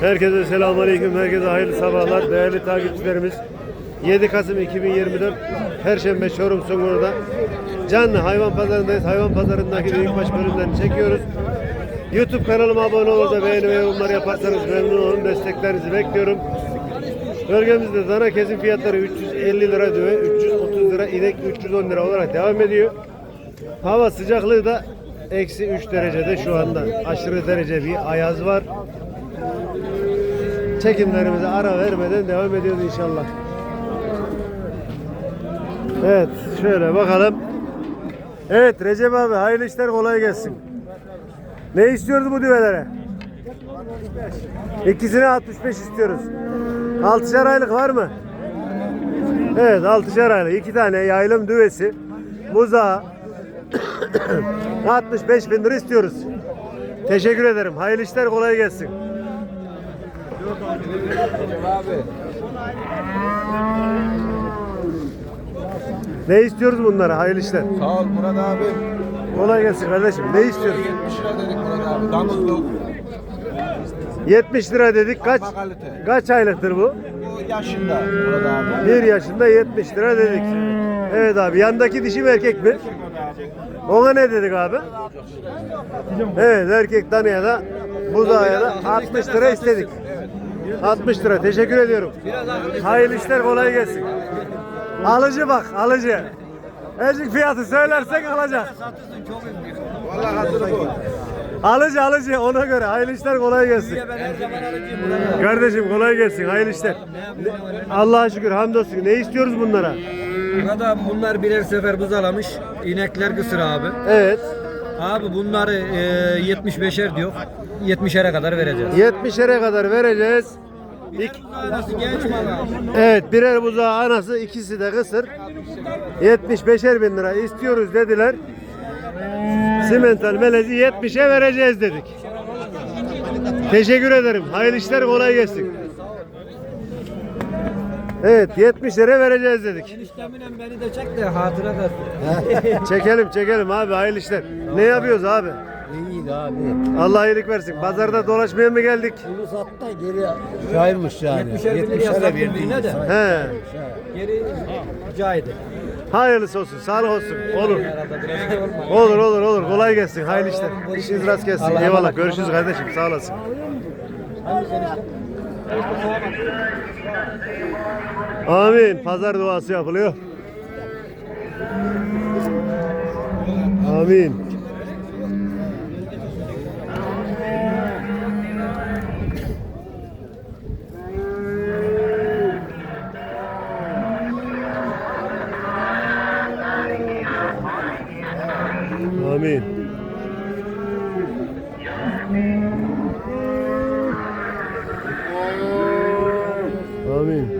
Herkese selamünaleyküm. Herkese hayırlı sabahlar. Değerli takipçilerimiz. 7 Kasım 2024 Perşembe Çorum Sungur'da canlı hayvan pazarındayız. Hayvan pazarındaki büyükbaş bölümlerini çekiyoruz. YouTube kanalıma abone olur da beğeni ve yorumlar yaparsanız memnun olurum. Desteklerinizi bekliyorum. Bölgemizde dana kesim fiyatları 350 lira düve, 330 lira, inek 310 lira olarak devam ediyor. Hava sıcaklığı da eksi 3 derecede şu anda. Aşırı derece bir ayaz var. Çekimlerimize ara vermeden devam ediyoruz inşallah. Evet şöyle bakalım. Evet Recep abi hayırlı işler kolay gelsin. Ne istiyoruz bu düvelere? İkisine 65 istiyoruz. Altışar aylık var mı? Evet altışar aylık. iki tane yaylım düvesi. Buzağı. 65 bin lira istiyoruz. Teşekkür ederim. Hayırlı işler kolay gelsin. Ne istiyoruz bunlara? Hayırlı işler. Sağ ol Murat abi. Kolay gelsin kardeşim. Ne istiyoruz? 70 lira dedik Murat abi. Damızlık. 70 lira dedik. Kaç kalite. kaç aylıktır bu? Bu yaşında Murat abi. 1 yaşında 70 lira dedik. Evet abi. Yandaki dişi mi erkek mi? Ona ne dedik abi? Evet erkek danaya da buzağıya da 60 lira istedik. 60 lira. Teşekkür ediyorum. Hayırlı işler kolay gelsin. Alıcı bak alıcı. Azıcık fiyatı söylersek alacak. Vallahi hazır bu. Alıcı alıcı ona göre. Hayırlı işler kolay gelsin. Kardeşim kolay gelsin. Hayırlı işler. Allah'a şükür hamdolsun. Ne istiyoruz bunlara? Burada bunlar birer sefer buzalamış. İnekler kısır abi. Evet. Abi bunları e, 75'er diyor. 70'ere kadar vereceğiz. 70'lere kadar vereceğiz. İk- evet birer buzağı anası ikisi de kısır. 75'er bin lira istiyoruz dediler. Simental melezi 70'e vereceğiz dedik. Teşekkür ederim. Hayırlı işler kolay gelsin. Evet 70'lere vereceğiz dedik. Eniştemle beni de çek de hatıra kalsın. Çekelim çekelim abi hayırlı işler. Ne yapıyoruz abi? İyi abi. Allah iyilik versin. Pazarda dolaşmaya mı geldik? Bunu sattı da geri şairmiş yani. 70'er bin liraya 70'lere sattım verdi. yine de. He. Geri caydı. Hayırlısı olsun, sağlık olsun. Olur. Şey. Olur olur olur. Kolay gelsin. Hayırlı işler. İşiniz rast gelsin. Eyvallah. Görüşürüz kardeşim. Sağ olasın. Amin. Pazar duası yapılıyor. Amin. Amin. Amin.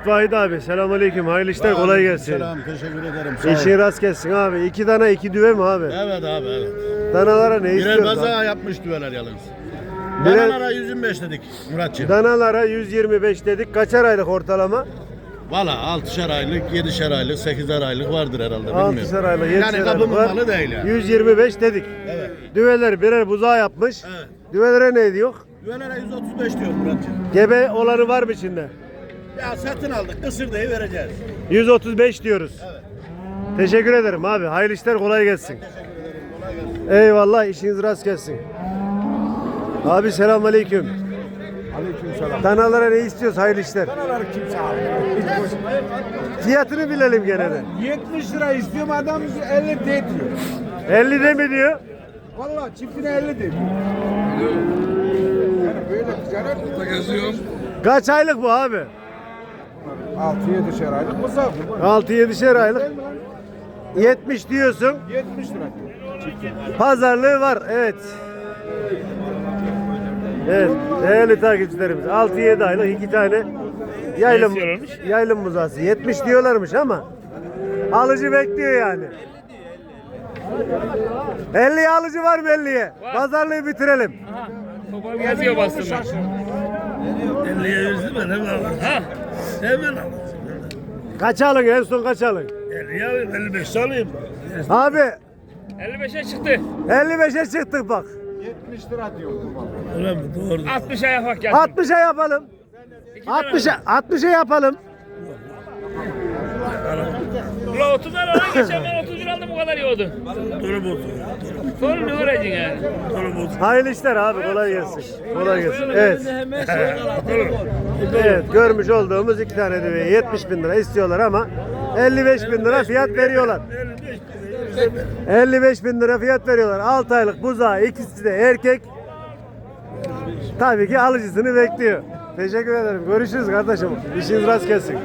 Evet Vahid abi. Selamünaleyküm. Hayırlı işler. Kolay gelsin. Selam teşekkür ederim. Sağ ol. İşin rast gelsin abi. İki dana iki düve mi abi? Evet abi evet. Danalara ne Birer istiyorsun? bazağı yapmış düveler yalnız. Birer- Danalara 125 dedik Muratçığım. Danalara 125 dedik. Kaçar aylık ortalama? Valla 6'şer aylık, 7'şer aylık, 8'er aylık vardır herhalde bilmiyorum. 6'şar aylık, 7'şer Yani aylık kapımın var. malı değil yani. 125 dedik. Evet. Düveler birer buzağı yapmış. Evet. Düvelere ne diyor? Düvelere 135 diyor Muratçığım. Gebe olanı var mı içinde? Ya satın aldık, kısır deyi vereceğiz. 135 diyoruz. Teşekkür ederim abi. Hayırlı işler kolay gelsin. Eyvallah işiniz rast gelsin. Abi selamünaleyküm. Aleykümselam. Danalara ne istiyoruz? Hayırlı işler. Danaları kimse almıyor. Fiyatını bilelim gene de. 70 lira istiyorum adam 50 de diyor. 50 de mi diyor? Vallahi çiftine 50 de diyor. Yani böyle Kaç aylık bu abi? 6-7 şer aylık mısır bu. 6-7'şer aylık. 70 diyorsun. 70 lira. Pazarlığı var. Evet. Evet. Değerli takipçilerimiz. 6-7 aylık iki tane yaylım, yaylım buzası. 70 diyorlarmış ama alıcı bekliyor yani. 50'ye alıcı var mı 50'ye? Pazarlığı bitirelim. Yazıyor basında. 50'ye yüzü ben hemen alırım. Ha? Hemen alırım. Kaç alın en son kaç alın? 50'ye alayım, 55 alayım. Abi 55'e çıktı. 55'e çıktık bak. 70 lira diyor. Öyle mi? Doğru. 60'a yapak gelsin. 60'a yapalım. 60'a 60'a yapalım. Ulan 30 lira lan geçen ben 30 lira aldım bu kadar yoğurdu. Durum olsun. Sonra ne öğreneceksin yani? Durum olsun. Hayırlı işler abi kolay gelsin. Kolay gelsin. Evet. Evet görmüş olduğumuz iki tane düveyi 70 bin lira istiyorlar ama 55 bin lira fiyat veriyorlar. 55 bin lira fiyat veriyorlar. 6 aylık buzağı ikisi de erkek. Tabii ki alıcısını bekliyor. Teşekkür ederim. Görüşürüz kardeşim. İşiniz rast gelsin.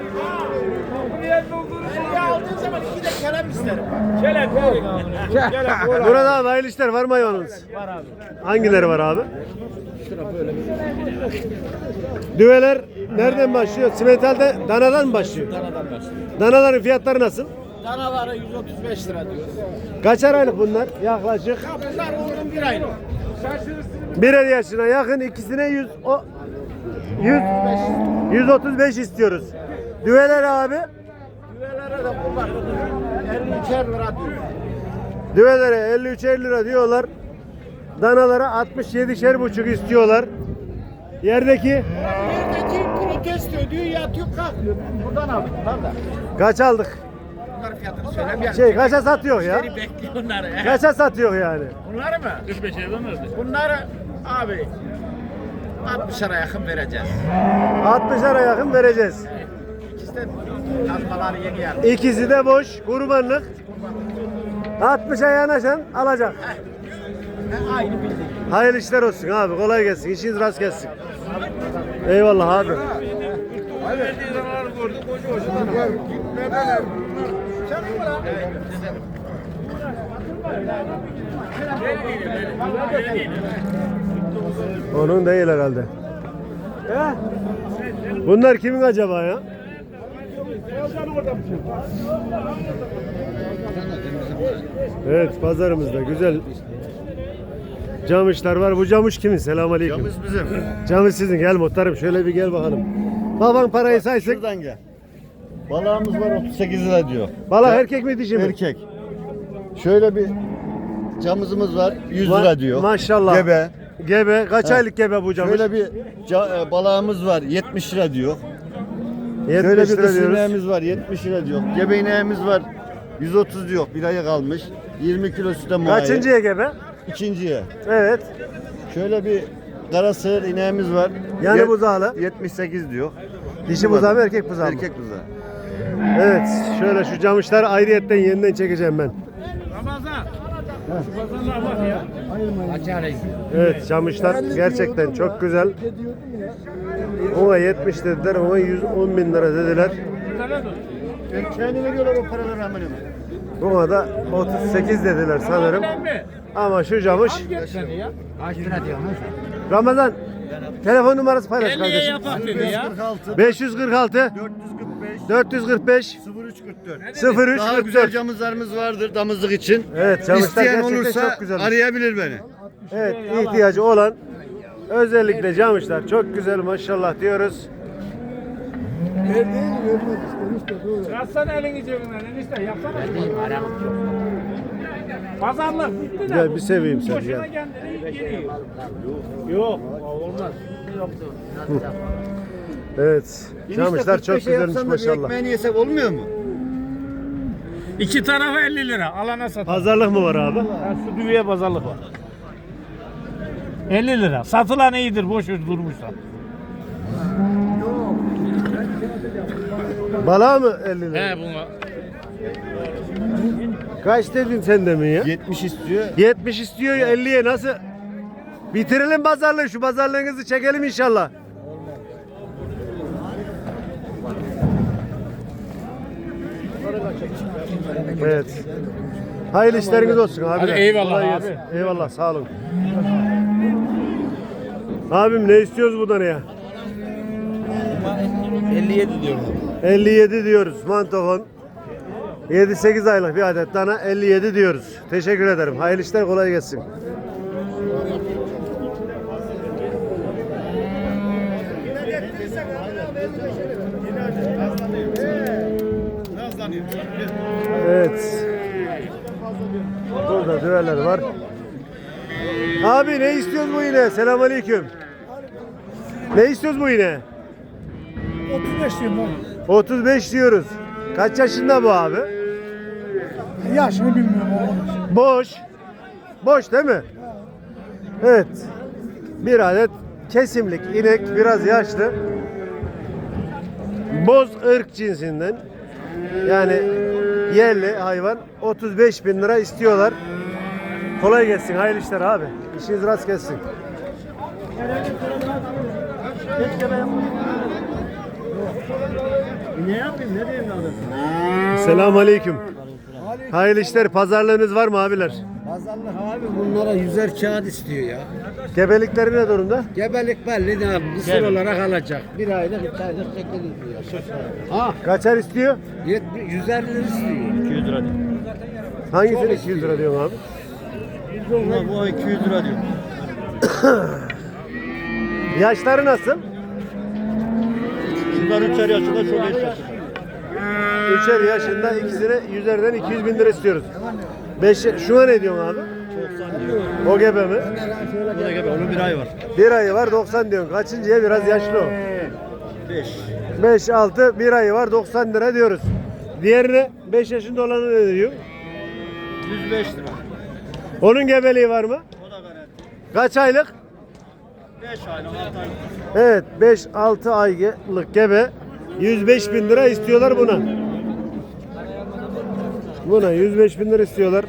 Burada abi hayırlı işler var mı hayvanınız? Var abi. Hangileri var abi? Düveler nereden başlıyor? Simentalde danadan mı başlıyor? Danadan başlıyor. Danaların fiyatları nasıl? Danaları 135 lira diyor. Kaçar aylık bunlar yaklaşık? Bunlar oğlum bir aylık. Bir yaşına yakın ikisine 100 o 100 135 istiyoruz. Düveler abi Düvelere de bunlar 52 lira diyor. düvelere 53 lira diyorlar. Danalara 67 buçuk istiyorlar. Yerdeki Yerdeki protesto diyor yatıyor kalkıyor. Buradan. Bunlar da. kaç aldık? Bunların fiyatını söylemiyorum. Şey kaça satıyor ya? Müşteri bekliyor onları. he. Kaça satıyor yani? Bunları mı? 45'e dönmezdi. Bunları abi 60 lira yakın vereceğiz. 60 lira yakın vereceğiz. Kazmaları yeni geldi. İkisi de boş, kurbanlık. 60'a yanaşan alacak. Aynı. Hayırlı işler olsun abi, kolay gelsin, işiniz rast gelsin. Eyvallah abi. Onun değil herhalde. Bunlar kimin acaba ya? Evet pazarımızda güzel camışlar var. Bu camış kimin? Selamünaleyküm. Camız bizim. Camış sizin. Gel muhtarım şöyle bir gel bakalım. Baban parayı saysın. Şuradan gel. Balağımız var 38 lira diyor. Balak erkek mi dişi mi? Erkek. Şöyle bir camızımız var 100 Ma- lira diyor. Maşallah. Gebe. Gebe. Kaç Ha. aylık gebe bu camış? Şöyle bir ca- e, balağımız var 70 lira diyor. 70 Şöyle bir lira diyoruz. ineğimiz var 70 lira diyor. Gebe ineğimiz var 130 diyor. Bir aya kalmış. 20 kilo sütte muayyer. Kaçıncıya gebe? İkinciye. Evet. Şöyle bir kara sığır ineğimiz var. Yani Yet- buzağlı. 78 diyor. Dişi buzağı mı erkek buzağı mı? Erkek buzağı. Evet. Şöyle şu camışları ayrıyetten yeniden çekeceğim ben. Evet camışlar gerçekten çok güzel. Ona 70 dediler, ona 110 bin lira dediler. Erkeğini veriyorlar o paraları hemen hemen. Buna da 38 dediler sanırım. Ama şu camış Kaç lira diyorsun? Ramazan telefon numarası paylaş kardeşim. yapak dedi ya. 546 445 445 0344. Daha güzel 0344. camızlarımız vardır damızlık için. Evet camışlar İsteyen gerçekten olursa çok güzel. arayabilir beni. Evet ihtiyacı olan özellikle camışlar çok güzel maşallah diyoruz. Çıkarsana elini cebinden enişte yapsana. Pazarlık bitti de. Gel bir seveyim seni Boşuna gel. kendini geliyor. Yok olmaz. Evet camışlar çok güzelmiş maşallah. Ekmeğini yesek olmuyor mu? İki tarafı 50 lira. Alana sat. Pazarlık mı var abi? Ha, Şu düğüye pazarlık var. 50 lira. Satılan iyidir boş ver durmuşsa. Bala mı 50 lira? He buna. Kaç dedin sen demin ya? 70 istiyor. 70 istiyor ya 50'ye nasıl? Bitirelim pazarlığı. Şu pazarlığınızı çekelim inşallah. Evet. Hayırlı işleriniz olsun abi. Hadi eyvallah Kolay abi. gelsin. Eyvallah sağ olun. Abim ne istiyoruz buradan ya? 57 diyorum. 57 diyoruz mantofon. 7-8 aylık bir adet dana 57 diyoruz. Teşekkür ederim. Hayırlı işler kolay gelsin. Evet. Burada düveler var. Abi ne istiyoruz bu yine? Selamünaleyküm. Ne istiyoruz bu yine? 35 diyorum oğlum. 35 diyoruz. Kaç yaşında bu abi? Yaşını bilmiyorum oğlum. Boş. Boş değil mi? Evet. Bir adet kesimlik inek biraz yaşlı. Boz ırk cinsinden. Yani yerli hayvan 35 bin lira istiyorlar. Kolay gelsin. Hayırlı işler abi. İşiniz rast gelsin. Selamun aleyküm. Hayırlı işler. Pazarlığınız var mı abiler? Pazarlık abi bunlara yüzer kağıt istiyor ya. Gebelikleri ne durumda? Gebelik belli değil. Mısır olarak alacak. Bir aylık, iki aylık, sekiz diyor. Ha, Kaçar istiyor? 70, 150 lira istiyor. Hangisini 200 lira diyorsun abi? Bu 200 lira diyor. Yaşları nasıl? Bunlar 3 yaşında çok eş yaşında. Üçer yaşında ikisine yüzerden 200 bin lira istiyoruz. Beş, şuna ne diyorsun abi? 90 diyor. O gebe mi? Bu da gibi onun bir ay var. Bir ayı var 90 diyorsun. Kaçıncıya biraz yaşlı o. 5. 5, 6, bir ayı var 90 lira diyoruz. Diğerine 5 yaşında olanı ne diyor? 105 lira. Onun gebeliği var mı? O da garanti. Kaç aylık? 5 aylık 6 aylık. Evet 5-6 aylık gebe 105 bin lira istiyorlar buna. Buna 105 bin lira istiyorlar.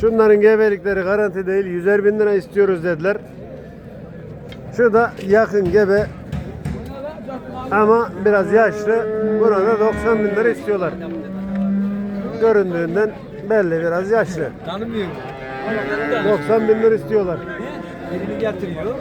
Şunların gebelikleri garanti değil 100'er bin lira istiyoruz dediler. Şu da yakın gebe ama biraz yaşlı. Buna da 90 bin lira istiyorlar. Göründüğünden belli biraz yaşlı. Tanımıyorum. 90 bin lira istiyorlar. Elini getiriyor.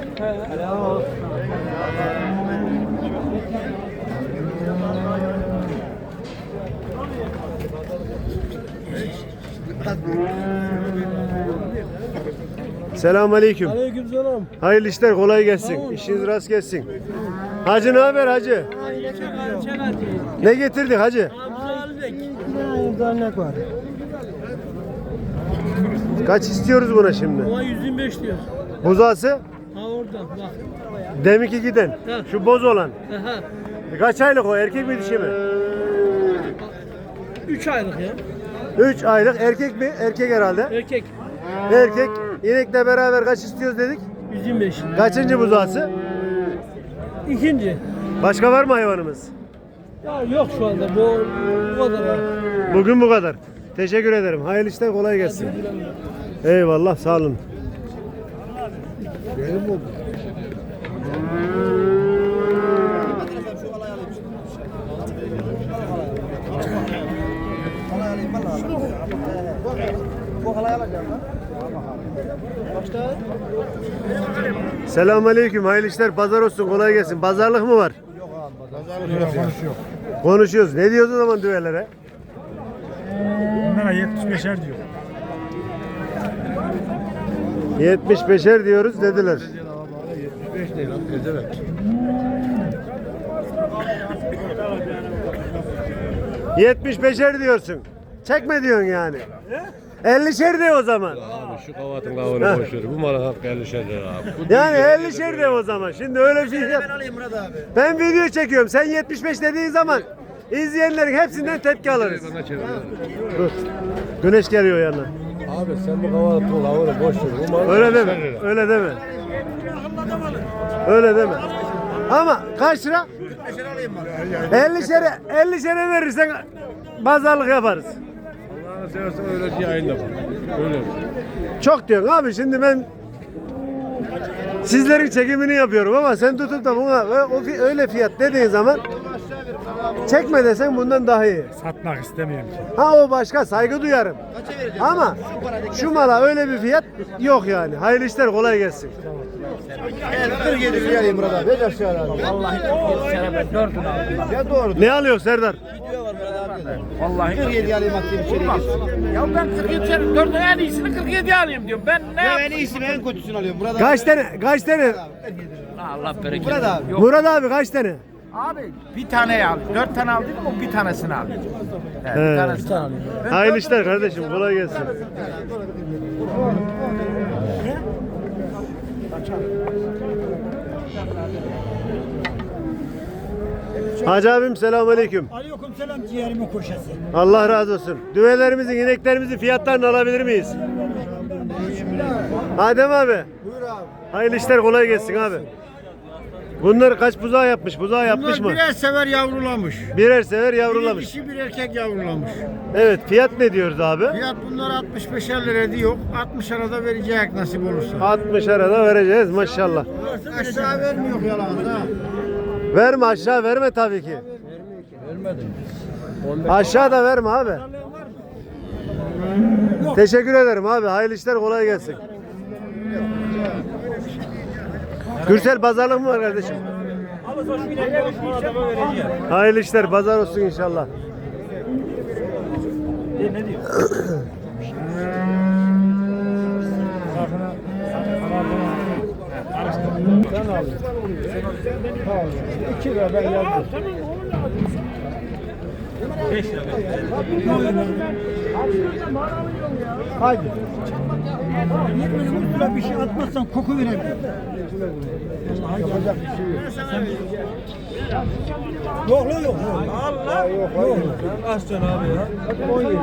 Selamun aleyküm. Aleykümselam. Hayırlı işler kolay gelsin. İşiniz rast gelsin. Hacı ne haber hacı? Ne getirdik hacı? Var. Kaç istiyoruz buna şimdi? Ona 125 diyor. Buzası? Ha orada bak. Deminki giden. Şu boz olan. Aha. Kaç aylık o? Erkek mi dişi mi? 3 aylık ya. 3 aylık. Erkek mi? Erkek herhalde. Erkek. Erkek. İnekle beraber kaç istiyoruz dedik? 125. Kaçıncı buzası? İkinci. Başka var mı hayvanımız? Ya yok şu anda bu, bu kadar. Bugün bu kadar. Teşekkür ederim. Hayırlı işler kolay gelsin. Eyvallah sağ olun. Selamünaleyküm. Hayırlı işler. Pazar olsun. Kolay gelsin. Pazarlık mı var? Konuşuyoruz. Ne diyoruz o zaman düvelere? Bunlara 75'er diyor. 75'er diyoruz dediler. Yetmiş beşer diyorsun. Çekme diyorsun yani. 50'şer de o zaman. Şu kavatın kavunu boş ver. Bu malın hakkı 50 lira abi. Yani 50'şer de o zaman. Şimdi öyle bir şey yap. Ben video çekiyorum. Sen 75 dediğin zaman izleyenlerin hepsinden tepki alırız. Dur. Güneş geliyor yanına. Abi sen bu kavatın kavunu boş ver. Bu malın Öyle 50 deme. Öyle deme. Öyle deme. Ama kaç lira? 50 şere 50 şere verirsen pazarlık yaparız. Seversen öyle şey yayında. Öyle. Çok diyorsun abi şimdi ben Sizlerin çekimini yapıyorum ama sen tutup da buna öyle fiyat dediğin zaman çekme desen bundan daha iyi. Satmak istemiyorum ki. Ha o başka saygı duyarım. Ama şu mala öyle bir fiyat yok yani. Hayırlı işler kolay gelsin. Ne alıyor Serdar? Ya ben 47 sene dördün en iyisini 47 alayım diyorum. Ben ne yap? En iyisini en kötüsünü alıyorum. Burada Kaç tane? Kaç tane? Allah bereket. Burada abi. Murat abi kaç tane? Abi bir tane al. Dört tane aldın ama bir tanesini al. He. Hayırlı işler kardeşim kolay gelsin. Hacı abim selamünaleyküm. Aleyküm selam ciğerimin koşası. Allah razı olsun. Düvelerimizin, ineklerimizin fiyatlarını alabilir miyiz? Adem abi. Buyur abi. Hayırlı işler kolay gelsin abi. Bunlar kaç buzağı yapmış? Buzağı yapmış mı? Bunlar birer sever yavrulamış. Birer sever Bir yavrulamış. dişi bir erkek yavrulamış. Evet fiyat ne diyoruz abi? Fiyat bunlar 65 lira diyor. 60 arada verecek nasip olursa. 60 arada vereceğiz maşallah. Aşağı vermiyor yalan ha. Verme aşağı verme tabii ki. Aşağı da verme abi. Teşekkür ederim abi. Hayırlı işler kolay gelsin. Gürsel pazarlık mı var kardeşim? Hayırlı işler pazar olsun inşallah. Yetmedi bir şey atmazsan koku verebilir. Yok yok yok. Allah yok. Yok. Kaç abi ya? 17.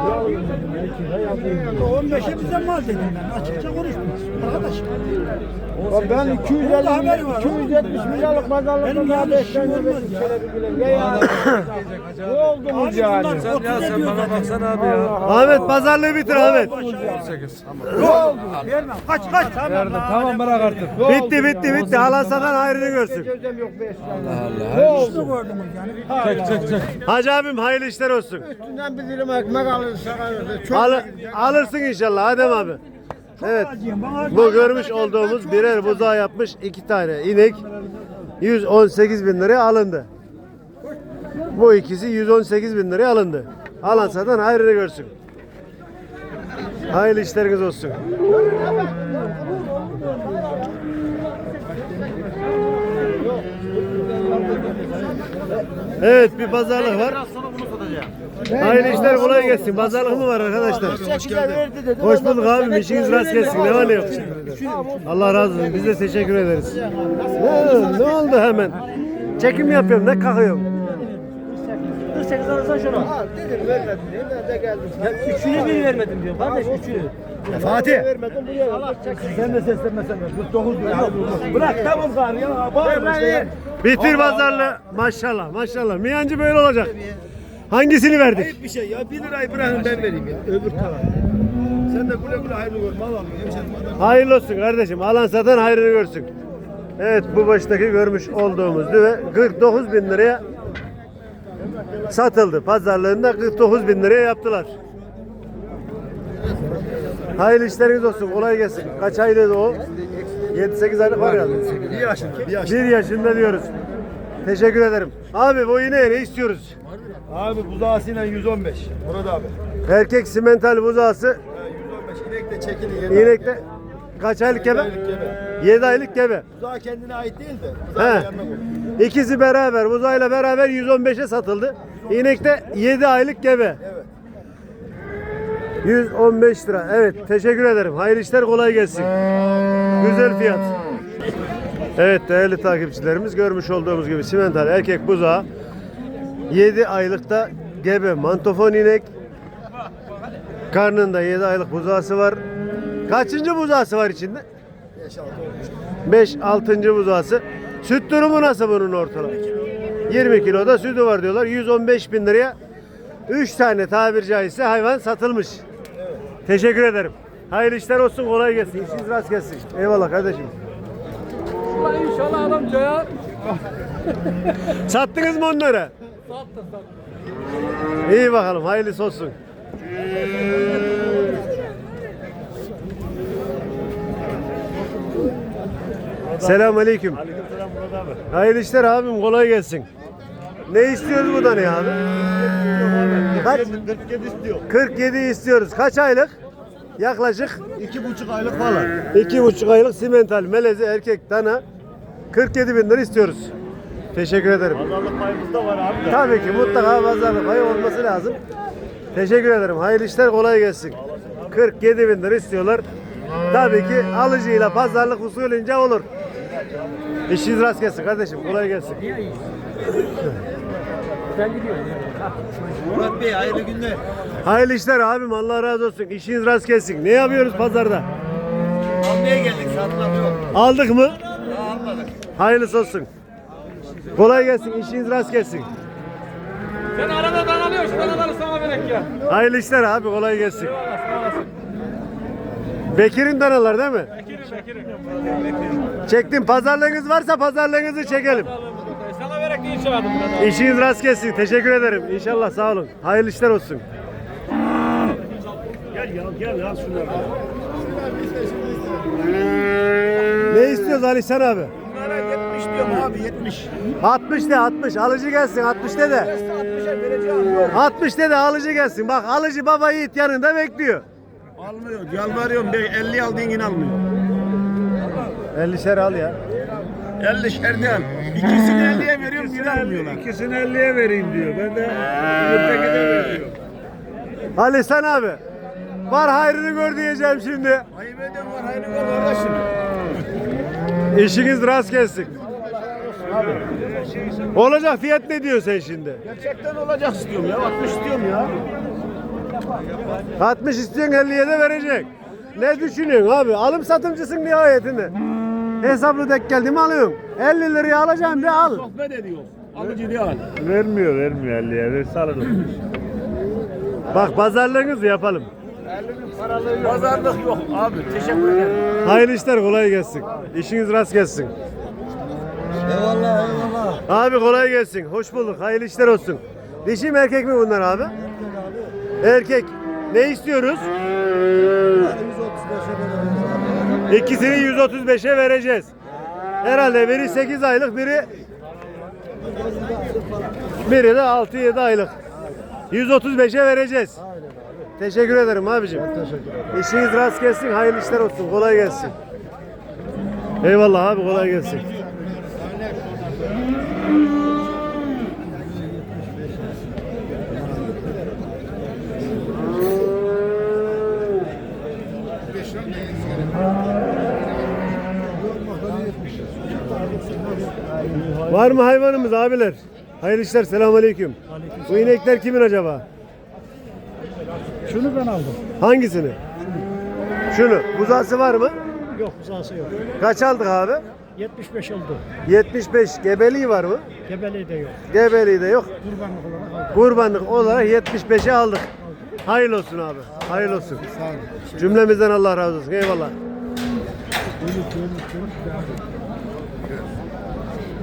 15'e bize mal dedim ben. Açıkça konuştum. Arkadaş. Ben 250 270 milyarlık pazarlık Benim yani işim olmaz ya. Ne oldunuz yani? Bunlar 30 ediyor zaten. Baksana abi ya. Ahmet pazarlığı bitir Ahmet. Vermem. Kaç kaç. Tamam. Tamam bırak artık. Bitti bitti bitti. Alan satan hayrını görsün. Gördünüz yani. Çek çek çek. Hacı abim hayırlı işler olsun. Üstünden bir dilim ekmek alırız. Çok Al, alırsın inşallah Adem abi. Evet. Bu görmüş olduğumuz birer buzağı yapmış iki tane inek 118 bin liraya alındı. Bu ikisi 118 bin liraya alındı. Alan satan hayrını görsün. Hayırlı işleriniz olsun. Evet bir pazarlık var. Hayırlı işler kolay gelsin. Pazarlık mı var arkadaşlar? Hoş bulduk abim. İşiniz rast gelsin. Ne var ne yok? Allah razı olsun. Biz de teşekkür ederiz. Ne, ne oldu hemen? Çekim yapıyorum. Ne kalkıyorum? Üçünü bir vermedim diyor kardeş üçünü. Fatih. Sen de seslenmesen de. 49 lira. Bırak tamam gari ya. Ya. Bitir pazarlığı. Maşallah maşallah. Miyancı böyle olacak. Hangisini verdik? bir şey ya 1 lirayı bırakın ben vereyim ya. Öbür taraf. Sen de güle güle hayırlı gör. Mal hemşerim. Hayırlı olsun kardeşim. Alan satan hayrını görsün. Evet bu baştaki görmüş olduğumuz düve 49 bin liraya satıldı. Pazarlığında 49 bin liraya yaptılar. Hayırlı işleriniz olsun. Kolay gelsin. Kaç aylık o? 7-8 aylık var ya. Bir yaşında. Bir yaş. 1 yaşında diyoruz. Teşekkür ederim. Abi bu yine ne istiyoruz? Abi buzağısıyla 115. Orada abi. Erkek simental buzağısı, 115 inek de çekili. inek de kaç aylık gebe? 7 aylık gebe. Buzağı kendine ait değil de. Buzağı. İkisi beraber, buzağıyla beraber 115'e satıldı. İnek de 7 aylık gebe. 115 lira. Evet, teşekkür ederim. Hayırlı işler kolay gelsin. Güzel fiyat. Evet değerli takipçilerimiz görmüş olduğumuz gibi simental erkek buzağı 7 aylıkta gebe mantofon inek karnında 7 aylık buzağısı var. Kaçıncı buzağısı var içinde? 5-6. buzağısı. Süt durumu nasıl bunun ortalama? 20 kiloda sütü var diyorlar. 115 bin liraya 3 tane tabiri caizse hayvan satılmış. Teşekkür ederim. Hayırlı işler olsun kolay gelsin. İşiniz rast gelsin. Eyvallah kardeşim. İnşallah adam cayar. Sattınız mı onları? Sattı sattı. İyi bakalım hayırlısı olsun. Selamun aleyküm. Hayırlı işler abim kolay gelsin. Ne istiyoruz bu da ne abi? Kaç? 47 istiyor. 47 istiyoruz. Kaç aylık? Yaklaşık 2,5 aylık falan. iki buçuk aylık simental melezi erkek dana 47 bin lira istiyoruz. Teşekkür ederim. Pazarlık payımız da var abi. Tabii ki mutlaka pazarlık payı olması lazım. Teşekkür ederim. Hayırlı işler kolay gelsin. 47 bin lira istiyorlar. Tabii ki alıcıyla pazarlık usulünce olur. İşiniz rast gelsin kardeşim. Kolay gelsin. Murat Bey hayırlı günler. Hayırlı işler abim. Allah razı olsun. İşiniz rast gelsin. Ne yapıyoruz pazarda? Almaya geldik satmak yok. Aldık mı? Hayırlısı olsun. Kolay gelsin. İşiniz rast gelsin. Sen arada danalıyorsun. Danaları sana verek ya. Hayırlı işler abi. Kolay gelsin. Bekir'in danalar değil mi? Bekirim bekirim. Çektim. Pazarlığınız varsa pazarlığınızı çekelim. İnşallah burada. İşiniz rast gelsin. Teşekkür ederim. İnşallah sağ olun. Hayırlı işler olsun. Gel ya gel al şunları. Ne istiyoruz Ali Sen abi? Bunlara 70 diyorum abi 70. 60 de 60. Alıcı gelsin. 60 de de. 60'a vereceğim yok. 60 de de alıcı gelsin. Bak alıcı baba yiğit yanında bekliyor. Almıyor. Yalvarıyorum. Ben 50 aldığın yine almıyor. 50 şer al ya. 50 şerdi al. İkisini 50'ye veriyorum yine almıyorlar. İkisini 50'ye vereyim diyor. Ben de ötekine veriyorum. Ali Sen abi. Var hayrını gör diyeceğim şimdi. Ayıp ediyorum var hayırlı gör kardeşim. İşiniz rast gelsin. Olacak fiyat ne diyor sen şimdi? Gerçekten olacak istiyorum ya. 60 istiyorum ya. 60 istiyorsun 50'ye de verecek. Ne düşünüyorsun abi? Alım satımcısın nihayetinde. Hesaplı denk geldi mi alıyorsun? 50 liraya alacaksın de al. Sohbet ediyor. Alıcı diye al. Vermiyor vermiyor 50'ye. Verse alırım. Bak pazarlığınızı yapalım. Pazarlık yok abi. Teşekkür ederim. Hayırlı işler kolay gelsin. İşiniz rast gelsin. Eyvallah eyvallah. Abi kolay gelsin. Hoş bulduk. Hayırlı işler olsun. Dişi mi erkek mi bunlar abi? Erkek. Ne istiyoruz? İkisini 135'e vereceğiz. Herhalde biri 8 aylık, biri biri de 6-7 aylık. 135'e vereceğiz. Teşekkür ederim abicim. İşiniz rast gelsin, hayırlı işler olsun, kolay gelsin. Eyvallah abi, kolay gelsin. Var mı hayvanımız abiler? Hayırlı işler, selamünaleyküm. Bu inekler kimin acaba? Şunu ben aldım. Hangisini? Şunu. Buzası var mı? Yok uzası yok. Kaç aldık abi? 75 oldu. 75. Gebeliği var mı? Gebeliği de yok. Gebeliği de yok. Kurbanlık olarak aldım. Kurbanlık olarak 75'e aldık. Hayırlı olsun abi. Hayırlı olsun. Cümlemizden Allah razı olsun. Eyvallah.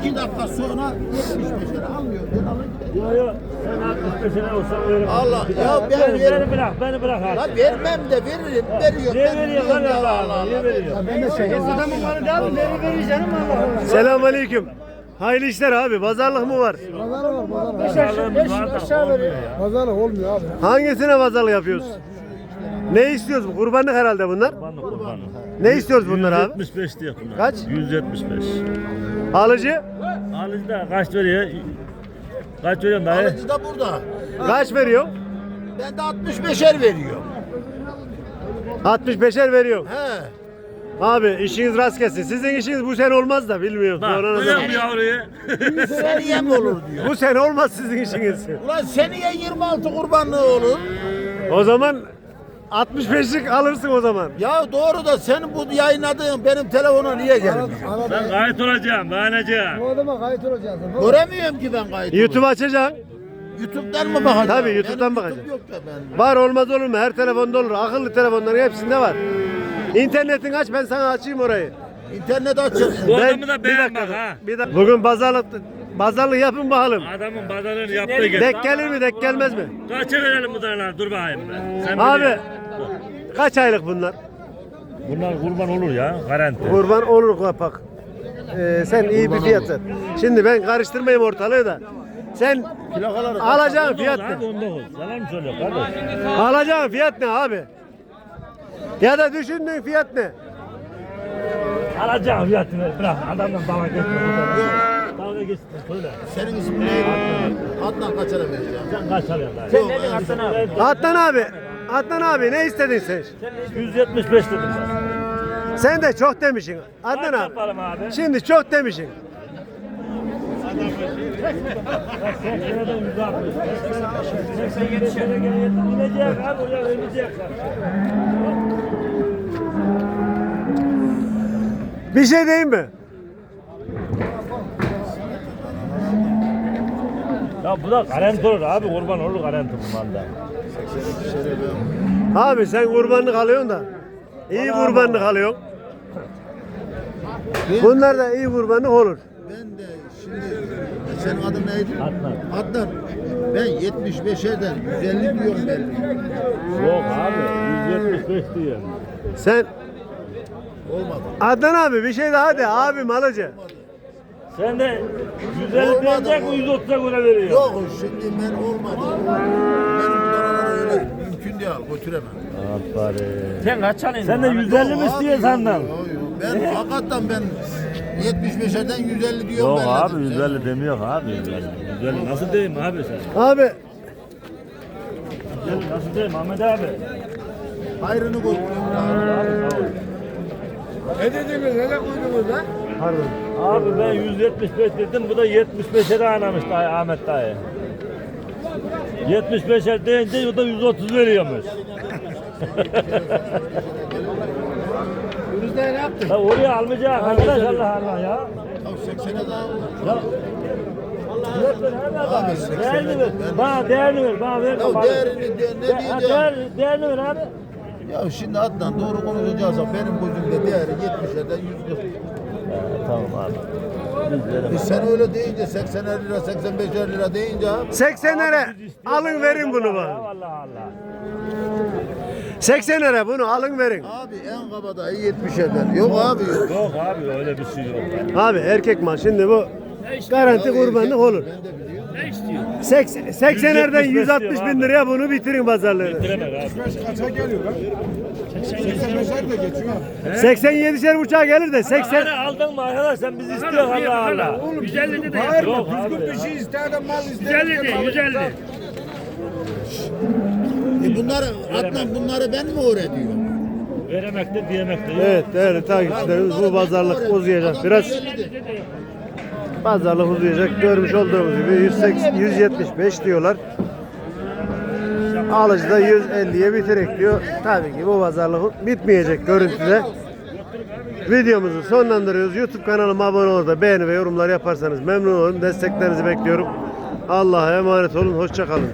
İki dakika sonra 75'e almıyor. Ben alır giderim. Yok yok. Sen 65'ine olsan veririm. Allah ya ben Beni, veririm. beni bırak, beni bırak La artık. vermem de veririm. Veriyor. Ben veriyor lan ya, Allah Allah. veriyor? Ben de şey Adamın bana devam veri vereceğim Allah. Selamünaleyküm. Hayırlı işler abi. Pazarlık mı var? Pazarlığımız var da olmuyor ya. Pazarlık olmuyor abi. Hangisine pazarlık yapıyoruz? Ne istiyoruz? Kurbanlık herhalde bunlar. Kurbanlık kurbanlık. Ne istiyoruz bunlar abi? 175 diyor bunlar. Kaç? 175. Alıcı Alıcı da kaç veriyor? Kaç veriyorsun dayı? Alıcı da burada. kaç veriyor? Ben de 65'er veriyorum. 65'er veriyor. He. Abi işiniz rast gelsin. Sizin işiniz bu sene olmaz da bilmiyorum. Bak duyuyor mu yavruyu? Seneye mi olur diyor. Bu sene olmaz sizin işiniz. Ulan seneye 26 kurbanlığı olur. O zaman 65'lik alırsın o zaman. Ya doğru da senin bu yayınladığın benim telefona niye gelmiyor? Ben gayet olacağım, beğeneceğim. Göremiyorum ki ben kayıt. YouTube açacaksın. YouTube'dan mı bakacağım? Tabii, YouTube'dan Benim. YouTube yok da ben. Var olmaz olur mu? Her telefonda olur. Akıllı telefonların hepsinde var. İnternetin aç ben sana açayım orayı. İnternet açın. Bu adamı da bir beğen dakika, bak ha. Bir dakika. Bugün pazarlık pazarlık yapın bakalım. Adamın pazarını yaptığı gibi. Dek gelir mi dek gelmez mi? Kaça verelim bu danalar? Dur bakayım ben. Sen Abi biliyorsun. Kaç aylık bunlar? Bunlar kurban olur ya, garanti. Kurban olur kapak. Ee, sen iyi bir fiyat ver. Şimdi ben karıştırmayayım ortalığı da. Sen alacağın fiyat ne? Abi 19. Yalan mı söylüyor kardeş? Alacağın fiyat ne abi? Ya da düşündüğün fiyat ne? Alacağım fiyatını ver. Bırak adamdan dalga geçme. Dalga geçme söyle. Senin ismin ne? Adnan kaçara vereceğim. Sen kaç alıyorsun? Sen ne diyorsun Adnan abi? Adnan abi. Adnan abi ne istedin sen? 175 dedim ben. Sen de çok demişsin. Adnan abi. yapalım abi? Şimdi çok demişsin. 80'den 160. 87 sene gene inecek abi oraya inecek. Bir şey diyeyim mi? Ya bu da garanti olur abi kurban olur garanti bundan da. Abi sen kurbanlık alıyorsun da. iyi kurbanlık alıyorsun. Bunlar da iyi kurbanlık olur. Ben de şimdi senin adın neydi? Adnan. Adnan. Ben 75'erden 150 diyorum ben. Yok abi 175 diyor. Sen Olmadı. Adnan abi bir şey daha de abim alıcı. Sen de 150 Olmadı. diyecek mi 130'a göre veriyor? Yok şimdi ben olmadı. Benim değil götüremem. Aferin. Sen kaç alıyorsun? Sen de 150 mi Yok istiyor abi, senden? yok, yok. Ben hakikaten ben 75'erden 150 diyorum Yok ben. abi 150 demiyor abi 150. 150 nasıl diyeyim abi sen? Abi 150 nasıl diyeyim Ahmet abi? Hayrını götürüyorum. Abi sağ ol. pardon. Abi ben 175 dedim bu da 75'e de anamış dayı Ahmet dayı. 75'e deyince o da 130 veriyormuş. Önümüzde ne yaptın? Ya oraya almayacak arkadaş Allah Allah ya. Ya 80'e daha Ya. Abi Değerini ver. Bana değerini ver. Bana ver. Ya değerini de- ne De- diyeceğim? değer, değerini ver abi. Ya şimdi Adnan doğru konuşacağız benim gözümde değeri 70'lerden 140. tamam abi. E sen öyle deyince 80 lira 85 lira deyince abi 80 lira alın verin bunu bana. Allah Allah. 80 lira bunu alın verin. Abi en kabadayı 70'erden. Yok abi yok. Yok abi öyle bir şey yok. Abi erkek mal şimdi bu garanti kurbanlık olur. De biliyorum. 80 80'lerden 160 bin liraya bunu bitirin pazarlığını. Bitiremez abi. 87'şer uçağa gelir de 80 Hani aldın mı arkadaş sen bizi istiyor Allah Allah. 150 de Yok abi. ya. 150 de 150. E bunları Adnan bunları ben mi öğretiyorum? Veremekte diyemekte yok. Evet değerli takipçilerimiz bu pazarlık uzayacak biraz. Pazarlık uzayacak. Görmüş olduğunuz gibi 180, 175 diyorlar. Alıcı da 150'ye bitirek diyor. Tabii ki bu pazarlık bitmeyecek görüntüde. Videomuzu sonlandırıyoruz. YouTube kanalıma abone olup da beğeni ve yorumlar yaparsanız memnun olurum. Desteklerinizi bekliyorum. Allah'a emanet olun. Hoşça kalın.